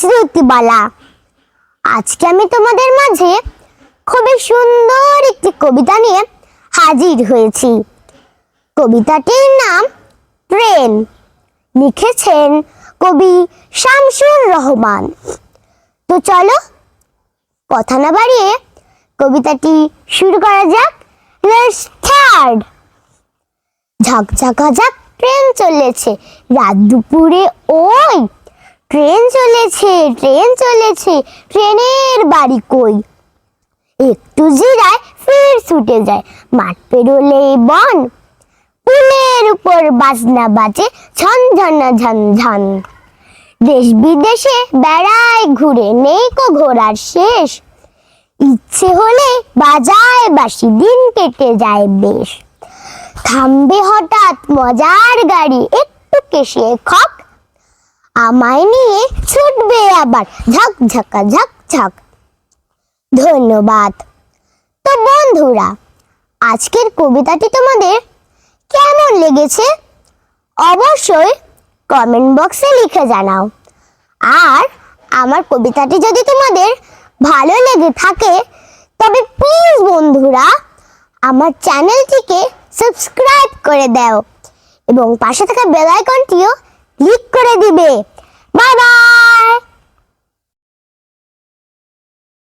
জ্যোতিবালা আজকে আমি তোমাদের মাঝে খুবই সুন্দর একটি কবিতা নিয়ে হাজির হয়েছি। কবিতাটির নাম ট্রেন লিখেছেন কবি শামসুর রহমান। তো চলো, কথা না বাড়িয়ে কবিতাটি শুরু করা যাক। স্টার্ট ঝকঝকা ঝক ট্রেন চলেছে। রাত দুপুরে ওই ট্রেন চলেছে ট্রেন চলেছে। ট্রেনের বাড়ি কই? একটু জিরায় ফের ছুটে যায় মাঠ পেরোলে বন। পুলের উপর বাজনা বাজে ঝন ঝন ঝন ঝন দেশ বিদেশে বেড়ায় ঘুরে নেই কো ঘোরার শেষ। ইচ্ছে হলে বাজায় বাসি দিন কেটে যায় বেশ। থামবে হঠাৎ মজার গাড়ি, একটু কেশে খক আমায় নিয়ে ছুটবে আবার। ঝক, ঝকা, ঝক ঝক। ধন্যবাদ। তো বন্ধুরা, আজকের কবিতাটি তোমাদের কেমন লেগেছে অবশ্যই কমেন্ট বক্সে লিখে জানাও। আর আমার কবিতাটি যদি তোমাদের ভালো লেগে থাকে, তবে প্লিজ বন্ধুরা, আমার চ্যানেলটিকে সাবস্ক্রাইব করে দাও। এবং পাশে থাকা বেল আইকনটিও ক্লিক করে দিবে।